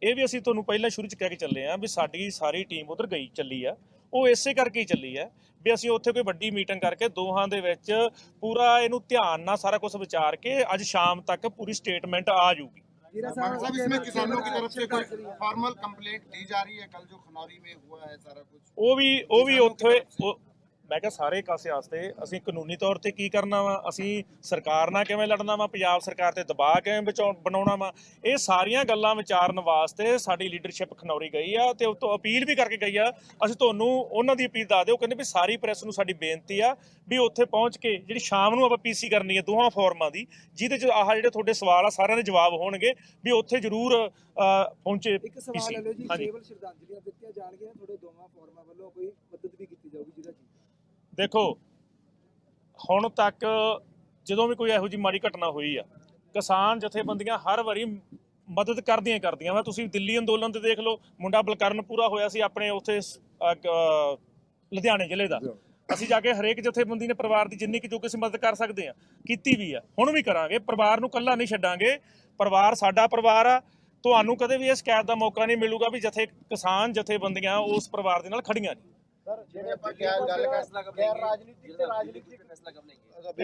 ਇਹ ਵੀ ਅਸੀਂ ਤੁਹਾਨੂੰ ਪਹਿਲਾਂ ਸ਼ੁਰੂ ਚ ਕਹਿ ਕੇ ਚੱਲੇ ਆ ਵੀ ਸਾਡੀ ਸਾਰੀ ਟੀਮ ਉਧਰ ਗਈ ਚੱਲੀ ਆ। ਉਹ ਇਸੇ ਕਰਕੇ ਹੀ ਚੱਲੀ ਆ ਵੀ ਅਸੀਂ ਉੱਥੇ ਕੋਈ ਵੱਡੀ ਮੀਟਿੰਗ ਕਰਕੇ ਦੋਹਾਂ ਦੇ ਵਿੱਚ ਪੂਰਾ ਇਹਨੂੰ ਧਿਆਨ ਨਾਲ ਸਾਰਾ ਕੁਝ ਵਿਚਾਰ ਕੇ ਅੱਜ ਸ਼ਾਮ ਤੱਕ ਪੂਰੀ ਸਟੇਟਮੈਂਟ ਆ ਜਾਊਗੀ। ਜੀਰਾ साहब ਸਾਹਿਬ इसमें किसानों की तरफ से कोई फॉर्मल कंप्लेंट दी जा रही है कल जो खनौरी में हुआ है सारा कुछ ਉਹ ਵੀ ਉਹ ਵੀ ਉੱਥੇ ਉਹ- ਮੈਂ ਕਿਹਾ ਸਾਰੇ ਕਾਸੇ ਵਾਸਤੇ ਅਸੀਂ ਕਾਨੂੰਨੀ ਤੌਰ ਤੇ ਕੀ ਕਰਨਾ ਵਾ? ਅਸੀਂ ਸਰਕਾਰ ਨਾਲ ਕਿਵੇਂ ਲੜਨਾ ਵਾ? ਪੰਜਾਬ ਸਰਕਾਰ ਤੇ ਦਬਾਅ ਕਿਵੇਂ ਬਣਾਉਣਾ ਵਾ? ਇਹ ਸਾਰੀਆਂ ਗੱਲਾਂ ਵਿਚਾਰਨ ਵਾਸਤੇ ਸਾਡੀ ਲੀਡਰਸ਼ਿਪ ਖਨੌਰੀ ਗਈ ਆ ਤੇ ਉਹ ਤੋਂ ਅਪੀਲ ਵੀ ਕਰਕੇ ਗਈ ਆ। ਅਸੀਂ ਤੁਹਾਨੂੰ ਉਹਨਾਂ ਦੀ ਅਪੀਲ ਦੱਸ ਦਿਓ ਕਹਿੰਦੇ ਵੀ ਸਾਰੀ ਪ੍ਰੈਸ ਨੂੰ ਸਾਡੀ ਬੇਨਤੀ ਆ ਵੀ ਉੱਥੇ ਪਹੁੰਚ ਕੇ ਜਿਹੜੀ ਸ਼ਾਮ ਨੂੰ ਆਪਾਂ ਪੀਸੀ ਕਰਨੀ ਹੈ ਦੋਹਾਂ ਫੋਰਮਾਂ ਦੀ ਜਿਹਦੇ ਚ ਆਹ ਜਿਹੜੇ ਤੁਹਾਡੇ ਸਵਾਲ ਆ ਸਾਰਿਆਂ ਦੇ ਜਵਾਬ ਹੋਣਗੇ ਵੀ ਉੱਥੇ ਜ਼ਰੂਰ ਪਹੁੰਚੇ ਇੱਕ ਸਵਾਲ ਹੈ ਜੀ ਕੇਵਲ ਸ਼ਰਧਾਂਜਲੀਆਂ ਦਿੱਤੀਆਂ ਜਾਣਗੀਆਂ ਤੁਹਾਡੇ ਦੋਵਾਂ ਫੋਰਮਾਂ ਵੱਲੋਂ ਕੋਈ ਮਦਦ ਵੀ ਕੀਤੀ ਜਾਊਗੀ ਜਿਹਦਾ ਦੇਖੋ, ਹੁਣ ਤੱਕ ਜਦੋਂ ਵੀ ਕੋਈ ਇਹੋ ਜਿਹੀ ਮਾੜੀ ਘਟਨਾ ਹੋਈ ਆ, ਕਿਸਾਨ ਜਥੇਬੰਦੀਆਂ ਹਰ ਵਾਰੀ ਮਦਦ ਕਰਦੀਆਂ ਕਰਦੀਆਂ। ਵਾ ਤੁਸੀਂ ਦਿੱਲੀ ਅੰਦੋਲਨ ਤੇ ਦੇਖ ਲਓ, ਮੁੰਡਾ ਬਲਕਰਨ ਪੂਰਾ ਹੋਇਆ ਸੀ ਆਪਣੇ ਉੱਥੇ ਲੁਧਿਆਣੇ ਜ਼ਿਲ੍ਹੇ ਦਾ। ਅਸੀਂ ਜਾ ਕੇ ਹਰੇਕ ਜਥੇਬੰਦੀ ਨੇ ਪਰਿਵਾਰ ਦੀ ਜਿੰਨੀ ਕਿ ਜੋ ਕਿਸੇ ਮਦਦ ਕਰ ਸਕਦੇ ਆ, ਕੀਤੀ ਵੀ ਆ। ਹੁਣ ਵੀ ਕਰਾਂਗੇ, ਪਰਿਵਾਰ ਨੂੰ ਕੱਲਾ ਨਹੀਂ ਛੱਡਾਂਗੇ। ਪਰਿਵਾਰ ਸਾਡਾ ਪਰਿਵਾਰ ਆ। ਤੁਹਾਨੂੰ ਕਦੇ ਵੀ ਇਹ ਸ਼ਿਕਾਇਤ ਦਾ ਮੌਕਾ ਨਹੀਂ ਮਿਲੂਗਾ ਵੀ ਜਥੇ ਕਿਸਾਨ ਜਥੇਬੰਦੀਆਂ ਉਸ ਪਰਿਵਾਰ ਦੇ ਨਾਲ ਖੜੀਆਂ ਨੇ। मतलब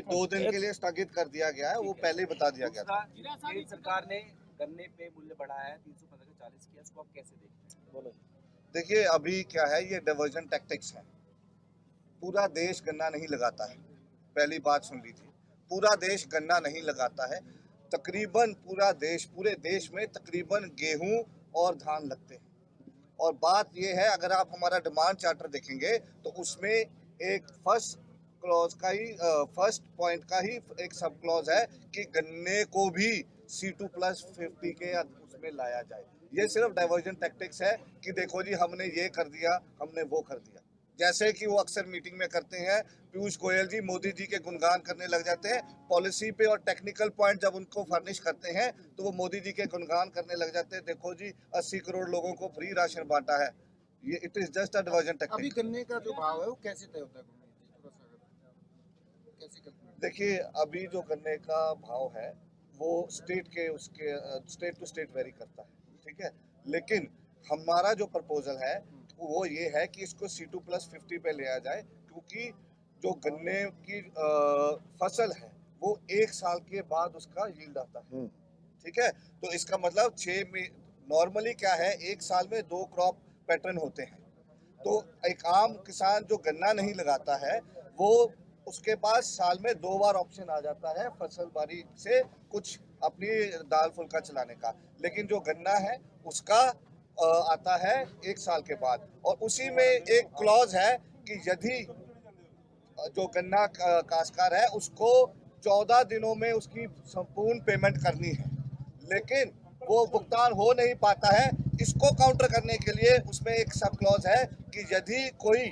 दो दिन के लिए स्थगित कर दिया गया है वो पहले ही बता दिया गया था। सरकार ने गन्ने पे मूल्य बढ़ाया है तीन सौ पंद्रह चालीस किया इसको आप कैसे देखते हैं? देखिए अभी क्या है ये डाइवर्जन टैक्टिक्स है। पूरा देश गन्ना नहीं लगाता है। पहली बात सुन ली थी पूरा देश गन्ना नहीं लगाता है। तकरीबन पूरा देश पूरे देश में तकरीबन गेहूँ और धान लगते हैं। और बात यह है, अगर आप हमारा डिमांड चार्टर देखेंगे तो उसमें एक फ़र्स्ट क्लॉज का ही फ़र्स्ट पॉइंट का ही एक सब क्लॉज है कि गन्ने को भी सी टू प्लस फिफ्टी के उसमें लाया जाए। ये सिर्फ़ डाइवर्जन टैक्टिक्स है कि देखो जी, हमने ये कर दिया, हमने वो कर दिया। जैसे कि वो अक्सर मीटिंग में करते हैं पीयूष गोयल जी मोदी जी के गुणगान करने लग जाते हैं। पॉलिसी पे और टेक्निकल पॉइंट जब उनको फर्निश करते हैं तो वो मोदी जी के गुणगान करने लग जाते हैं। देखो जी 80 करोड़ लोगों को फ्री राशन बांटा है। ये it is just a diversion अभी गन्ने का जो भाव है वो कैसे तय होता है देखिए अभी जो गन्ने का भाव है वो स्टेट के उसके स्टेट टू स्टेट वेरी करता है ठीक है? लेकिन हमारा जो प्रपोजल है वो ये है कि इसको सी टू प्लस फिफ्टी पे लिया जाए क्योंकि जो गन्ने की फ़सल है वो एक साल के बाद उसका यील्ड आता है। हम्म। ठीक है? तो इसका मतलब छः में नॉर्मली क्या है एक साल में दो क्रॉप पैटर्न होते हैं। तो एक आम किसान जो गन्ना नहीं लगाता है वो उसके पास साल में दो बार ऑप्शन आ जाता है फ़सल बारी से कुछ अपनी दाल फुल्का चलाने का। लेकिन जो गन्ना है उसका आता है एक साल के बाद। और उसी में एक क्लॉज है कि यदि जो गन्ना का- काश्तकार है, उसको चौदह दिनों में उसकी संपूर्ण पेमेंट करनी है। लेकिन वो भुगतान हो नहीं पाता है, इसको काउंटर करने के लिए उसमें एक सब क्लॉज है कि यदि कोई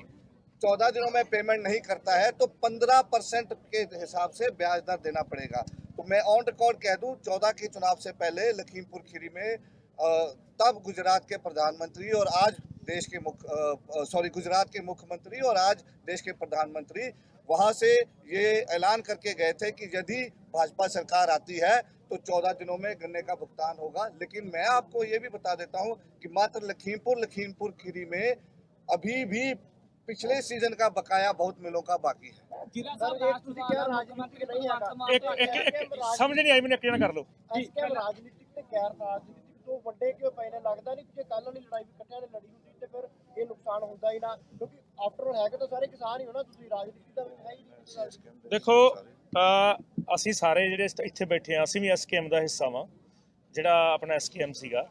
चौदह दिनों में पेमेंट नहीं करता है तो पंद्रह परसेंट के हिसाब से ब्याज दर देना पड़ेगा। तो मैं ऑन रिकॉर्ड कह दूँ, चौदह के चुनाव से पहले लखीमपुर खीरी में तब गुजरात के प्रधानमंत्री और आज देश के मुख्य सॉरी गुजरात के मुख्यमंत्री और आज देश के प्रधानमंत्री वहाँ से ये ऐलान करके गए थे कि यदि भाजपा सरकार आती है तो चौदह दिनों में गन्ने का भुगतान होगा। लेकिन मैं आपको ये भी बता देता हूँ कि मात्र लखीमपुर लखीमपुर खीरी में अभी भी पिछले सीज़न का बकाया बहुत मिलों का बाकी है। समझ नहीं आई मैंने कर लो। राजनीतिक ਤੇ ਵੱਡੇ ਕਿਉਂ ਪਏ ਨੇ ਲੱਗਦਾ ਨਹੀਂ ਕਿ ਜੇ ਕੱਲ ਵਾਲੀ ਲੜਾਈ ਵੀ ਇਕੱਠਿਆਂ ਨੇ ਲੜੀ ਹੁੰਦੀ ਤੇ ਫਿਰ ਇਹ ਨੁਕਸਾਨ ਹੁੰਦਾ ਹੀ ਨਾ ਕਿਉਂਕਿ ਆਫਟਰ ਆਲ ਹੈਗੇ ਤਾਂ ਸਾਰੇ ਕਿਸਾਨ ਹੀ ਹੋ ਨਾ ਤੁਸੀਂ ਰਾਜਨੀਤੀ ਦਾ ਵੀ ਹੈ ਹੀ ਨਹੀਂ ਦੇਖੋ ਅ, ਅਸੀਂ ਸਾਰੇ ਜਿਹੜੇ ਇੱਥੇ ਬੈਠੇ ਆ ਅਸੀਂ ਵੀ ਐਸਕੇਐਮ ਦਾ ਹਿੱਸਾ ਵਾਂ ਜਿਹੜਾ ਆਪਣਾ ਐਸਕੇਐਮ ਸੀਗਾ।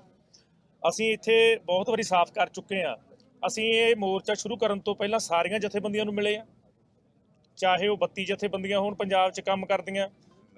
ਅਸੀਂ ਇੱਥੇ ਬਹੁਤ ਵਾਰੀ ਸਾਫ਼ ਕਰ ਚੁੱਕੇ ਆ ਅਸੀਂ ਇਹ ਮੋਰਚਾ ਸ਼ੁਰੂ ਕਰਨ ਤੋਂ ਪਹਿਲਾਂ ਸਾਰੀਆਂ ਜਥੇਬੰਦੀਆਂ ਨੂੰ ਮਿਲੇ ਆ ਚਾਹੇ ਉਹ 32 ਜਥੇਬੰਦੀਆਂ ਹੋਣ ਪੰਜਾਬ 'ਚ ਕੰਮ ਕਰਦੀਆਂ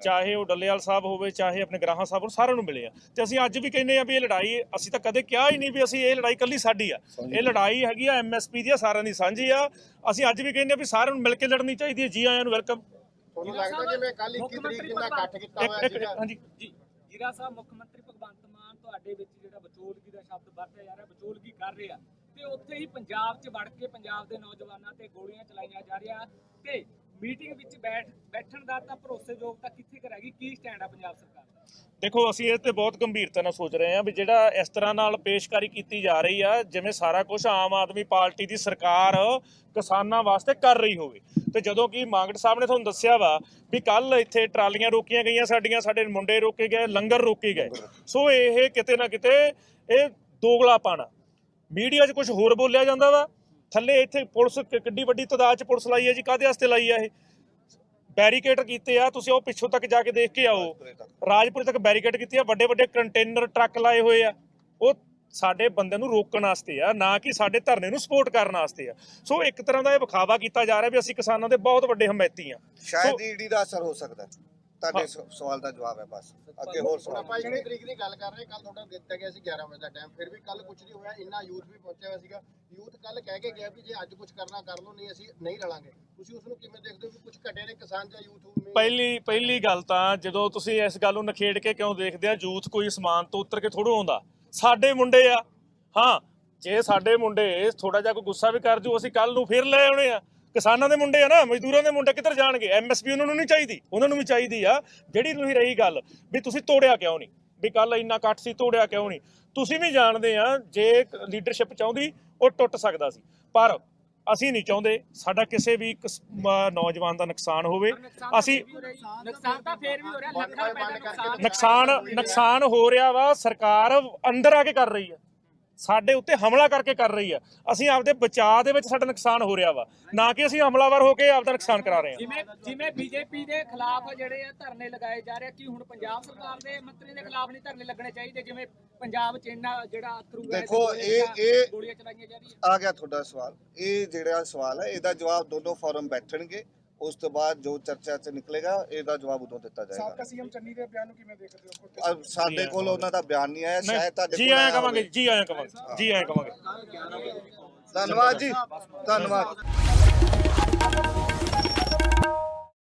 ਚਾਹੇ ਉਹ ਡੱਲੇਵਾਲ ਸਾਹਿਬ ਹੋਵੇ ਚਾਹੇ ਆਪਣੇ ਗ੍ਰਾਹਾਂ ਸਾਹਿਬ ਹੋਣ ਸਾਰਿਆਂ ਨੂੰ ਮਿਲੇ ਆ। ਤੇ ਅਸੀਂ ਅੱਜ ਵੀ ਕਹਿੰਦੇ ਆ ਵੀ ਇਹ ਲੜਾਈ ਅਸੀਂ ਤਾਂ ਕਦੇ ਕਿਹਾ ਹੀ ਨਹੀਂ ਵੀ ਅਸੀਂ ਇਹ ਲੜਾਈ ਕੱਲੀ ਸਾਡੀ ਆ। ਇਹ ਲੜਾਈ ਹੈਗੀ ਆ ਐਮਐਸਪੀ ਦੀ ਆ ਸਾਰਿਆਂ ਦੀ ਸਾਂਝੀ ਆ। ਅਸੀਂ ਅੱਜ ਵੀ ਕਹਿੰਦੇ ਆ ਵੀ ਸਾਰਿਆਂ ਨੂੰ ਮਿਲ ਕੇ ਲੜਨੀ ਚਾਹੀਦੀ ਹੈ। ਜੀ ਆਇਆਂ ਨੂੰ ਵੈਲਕਮ। ਤੁਹਾਨੂੰ ਲੱਗਦਾ ਜਿਵੇਂ ਕੱਲ 21 ਤਰੀਕ ਜਿੰਨਾ ਇਕੱਠ ਕੀਤਾ ਹੋਇਆ ਸੀਗਾ? ਹਾਂਜੀ। ਜੀ। ਜੀਰਾ ਸਾਹਿਬ ਮੁੱਖ ਮੰਤਰੀ ਭਗਵੰਤ ਮਾਨ ਤੁਹਾਡੇ ਵਿੱਚ ਜਿਹੜਾ ਵਿਚੋਲਗੀ ਦਾ ਸ਼ਬਦ ਵਰਤਿਆ ਜਾ ਰਿਹਾ ਵਿਚੋਲਗੀ ਕਰ ਰਿਹਾ। ਤੇ ਉੱਥੇ ਹੀ ਪੰਜਾਬ 'ਚ ਵੜ ਕੇ ਪੰਜਾਬ ਦੇ ਨੌਜਵਾਨਾਂ ਤੇ ਗੋਲੀਆਂ ਚਲਾਈਆਂ ਜਾ ਰਹੀਆਂ। ਤੇ ਮੀਟਿੰਗ ਵਿੱਚ ਬੈਠ ਬੈਠਣ ਦਾ ਤਾਂ ਭਰੋਸੇਯੋਗਤਾ ਕਿੱਥੇ ਕੁ ਕੀ ਸਟੈਂਡ ਆ ਪੰਜਾਬ ਸਰਕਾਰ ਦਾ? ਦੇਖੋ, ਅਸੀਂ ਇਹ ਤੇ ਬਹੁਤ ਗੰਭੀਰਤਾ ਨਾਲ ਸੋਚ ਰਹੇ ਹਾਂ ਵੀ ਜਿਹੜਾ ਇਸ ਤਰ੍ਹਾਂ ਨਾਲ ਪੇਸ਼ਕਾਰੀ ਕੀਤੀ ਜਾ ਰਹੀ ਆ, ਜਿਵੇਂ ਸਾਰਾ ਕੁਝ ਆਮ ਆਦਮੀ ਪਾਰਟੀ ਦੀ ਸਰਕਾਰ ਕਿਸਾਨਾਂ ਵਾਸਤੇ ਕਰ ਰਹੀ ਹੋਵੇ। ਤੇ ਜਦੋਂ ਕਿ ਮਾਂਗਟ ਸਾਹਿਬ ਨੇ ਤੁਹਾਨੂੰ ਦੱਸਿਆ ਵਾ ਵੀ ਕੱਲ ਇੱਥੇ ਟਰਾਲੀਆਂ ਰੋਕੀਆਂ ਗਈਆਂ ਸਾਡੀਆਂ, ਸਾਡੇ ਮੁੰਡੇ ਰੋਕੇ ਗਏ, ਲੰਗਰ ਰੋਕੇ ਗਏ। ਸੋ ਇਹ ਕਿਤੇ ਨਾ ਕਿਤੇ ਇਹ ਦੋਗਲਾ ਪਾਣਾ ਮੀਡੀਆ 'ਚ ਕੁਝ ਹੋਰ ਬੋਲਿਆ ਜਾਂਦਾ ਵਾ ਥੱਲੇ ਇੱਥੇ ਪੁਲਿਸ ਕਿੱਡੀ ਵੱਡੀ ਤਾਦਾਦ 'ਚ ਪੁਲਿਸ ਲਾਈ ਹੈ ਜੀ ਕਾਹਦੇ ਵਾਸਤੇ ਲਾਈ ਆ ਇਹ? ਬੈਰੀਕੇਡ ਕੀਤੇ ਆ ਤੁਸੀਂ ਉਹ ਪਿੱਛੋਂ ਤੱਕ ਜਾ ਕੇ ਦੇਖ ਕੇ ਆਓ। ਰਾਜਪੁਰ ਤੱਕ। ਬੈਰੀਕੇਡ ਕੀਤੀ ਆ ਵੱਡੇ ਵੱਡੇ ਕੰਟੇਨਰ ਟਰੱਕ ਲਾਏ ਹੋਏ ਆ। ਉਹ ਸਾਡੇ ਬੰਦੇ ਨੂੰ ਰੋਕਣ ਵਾਸਤੇ ਆ ਨਾ ਕਿ ਸਾਡੇ ਧਰਨੇ ਨੂੰ ਸਪੋਰਟ ਕਰਨ ਵਾਸਤੇ ਆ। ਸੋ ਇੱਕ ਤਰ੍ਹਾਂ ਦਾ ਇਹ ਵਿਖਾਵਾ ਕੀਤਾ ਜਾ ਰਿਹਾ ਵੀ ਅਸੀਂ ਕਿਸਾਨਾਂ ਦੇ ਬਹੁਤ ਵੱਡੇ ਹਮੈਤੀ ਆ। ਸ਼ਾਇਦ ਈਡੀ ਦਾ ਅਸਰ ਹੋ ਸਕਦਾ। ਹੈ ਤੁਹਾਡੇ ਸ- ਸਵਾਲ ਦਾ ਜਵਾਬ ਹੈ ਬਸ। ਅੱਗੇ ਹੋਰ ਸਵਾਲ ਆਪਾਂ 21 ਤਰੀਕ ਦੀ ਗੱਲ ਕਰ ਰਹੇ ਕੱਲ ਤੁਹਾਡਾ ਦਿੱਤਾ ਗਿਆ ਸੀ 11 ਵਜੇ ਦਾ ਟਾਈਮ ਫਿਰ ਵੀ ਕੱਲ ਕੁਝ ਨਹੀਂ ਹੋਇਆ ਇੰਨਾ ਯੂਥ ਵੀ ਪਹੁੰਚਿਆ ਹੋਇਆ ਸੀਗਾ। ਯੂਥ ਕੱਲ ਕਹਿ ਕੇ ਗਿਆ ਵੀ ਜੇ ਅੱਜ ਕੁਝ ਕਰਨਾ ਕਰ ਲਓ ਨਹੀਂ ਅਸੀਂ ਨਹੀਂ ਰਲਾਂਗੇ। ਤੁਸੀਂ ਉਸ ਨੂੰ ਕਿਵੇਂ ਦੇਖਦੇ ਹੋ ਵੀ ਕੁਝ ਘਟੇ ਨੇ ਕਿਸਾਨ ਜਾਂ ਯੂਥ ਨੂੰ? ਪਹਿਲੀ ਪਹਿਲੀ ਗੱਲ ਤਾਂ ਜਦੋਂ ਤੁਸੀਂ ਇਸ ਗੱਲ ਨੂੰ ਨਖੇੜ ਕੇ ਕਿਉਂ ਦੇਖਦੇ ਆ ਯੂਥ ਕੋਈ ਅਸਮਾਨ ਤੋਂ ਉਤਰ ਕੇ ਥੋੜ੍ਹਾ ਆਉਂਦਾ। ਸਾਡੇ ਮੁੰਡੇ ਆ। ਹਾਂ ਜੇ ਸਾਡੇ ਮੁੰਡੇ ਥੋੜਾ ਜਿਹਾ ਕੋਈ ਗੁੱਸਾ ਵੀ ਕਰ ਜੂ ਅਸੀਂ ਕੱਲ ਨੂੰ ਫਿਰ ਲੈ ਆਉਣੇ ਆ। ਕਿਸਾਨਾਂ ਦੇ ਮੁੰਡੇ ਆ ਨਾ ਮਜ਼ਦੂਰਾਂ ਦੇ ਮੁੰਡੇ ਕਿੱਧਰ ਜਾਣਗੇ? ਐਮਐਸਪੀ ਉਹਨਾਂ ਨੂੰ ਨਹੀਂ ਚਾਹੀਦੀ। ਉਹਨਾਂ ਨੂੰ ਵੀ ਚਾਹੀਦੀ ਆ ਜਿਹੜੀ ਤੁਸੀਂ ਰਹੀ ਗੱਲ ਵੀ ਤੁਸੀਂ ਤੋੜਿਆ ਕਿਉਂ ਨਹੀਂ? ਵੀ ਕੱਲ ਇੰਨਾ ਇਕੱਠ ਸੀ ਤੋੜਿਆ ਕਿਉਂ ਨਹੀਂ? ਤੁਸੀਂ ਵੀ ਜਾਣਦੇ ਆ ਜੇ ਲੀਡਰਸ਼ਿਪ ਚਾਹੁੰਦੀ ਉਹ ਟੁੱਟ ਸਕਦਾ ਸੀ। ਪਰ ਅਸੀਂ ਨਹੀਂ ਚਾਹੁੰਦੇ ਸਾਡਾ ਕਿਸੇ ਵੀ ਨੌਜਵਾਨ ਦਾ ਨੁਕਸਾਨ ਹੋਵੇ। ਅਸੀਂ ਨੁਕਸਾਨ ਤਾਂ ਫੇਰ ਵੀ ਹੋ ਰਿਹਾ। ਲੱਖਾਂ ਰੁਪਏ ਦਾ ਨੁਕਸਾਨ ਨੁਕਸਾਨ ਨੁਕਸਾਨ ਹੋ ਰਿਹਾ ਵਾ ਸਰਕਾਰ ਅੰਦਰ ਆ ਕੇ ਕਰ ਰਹੀ ਆ। ਸਾਡੇ ਉੱਤੇ ਹਮਲਾ ਕਰਕੇ ਕਰ ਰਹੀ ਆ। ਅਸੀਂ ਆਪਦੇ ਬਚਾਅ ਦੇ ਵਿੱਚ ਸਾਡਾ ਨੁਕਸਾਨ ਹੋ ਰਿਹਾ ਵਾ। ਨਾ ਕਿ ਅਸੀਂ ਹਮਲਾਵਰ ਹੋ ਕੇ ਆਪਦਾ ਨੁਕਸਾਨ ਕਰਾ ਰਹੇ ਹਾਂ। ਜਿਵੇਂ ਜਿਵੇਂ ਬੀਜੇਪੀ ਦੇ ਖਿਲਾਫ ਜਿਹੜੇ ਆ ਧਰਨੇ ਲਗਾਏ ਜਾ ਰਹੇ ਆ, ਕੀ ਹੁਣ ਪੰਜਾਬ ਸਰਕਾਰ ਦੇ ਮੰਤਰੀ ਦੇ ਖਿਲਾਫ ਨਹੀਂ ਧਰਨੇ ਲੱਗਣੇ ਚਾਹੀਦੇ? ਜਿਵੇਂ ਪੰਜਾਬ ਚ ਇੰਨਾ ਜਿਹੜਾ ਅਥਰੂ ਗੈਸ ਦੇਖੋ, ਇਹ- ਇਹ- ਗੋਲੀਆਂ ਚਲਾਈਆਂ ਜਾ ਰਹੀਆਂ। ਆ ਗਿਆ ਤੁਹਾਡਾ ਸਵਾਲ। ਇਹ ਜਿਹੜਾ ਸਵਾਲ ਹੈ ਇਹਦਾ ਜਵਾਬ ਦੋਨੋਂ ਫੋਰਮ ਬੈਠਣਗੇ। ਉਸ ਤੋਂ ਬਾਅਦ ਜੋ ਚਰਚਾ 'ਚ ਨਿਕਲੇਗਾ ਇਹਦਾ ਜਵਾਬ ਉਦੋਂ ਦਿੱਤਾ ਸਾਬਕਾ ਜਾਏਗਾ ਸੀਐਮ ਚੰਨੀ ਦੇ ਬਿਆਨ ਨੂੰ ਕਿਵੇਂ ਦੇਖਦੇ ਹੋ? ਅਬ ਸਾਡੇ ਕੋਲ ਉਹਨਾਂ ਦਾ ਬਿਆਨ ਨਹੀਂ ਆਇਆ ਸ਼ਾਇਦ ਤੁਹਾਡੇ ਜੀ ਕੋਲ ਆਇਆ ਆਇਆ ਕਵਾਂਗੇ ਹੋਵੇ। ਜੀ ਆਇਆ ਕਵਾਂਗੇ ਜੀ ਆਇਆ ਕਵਾਂਗੇ। ਧੰਨਵਾਦ ਜੀ ਧੰਨਵਾਦ।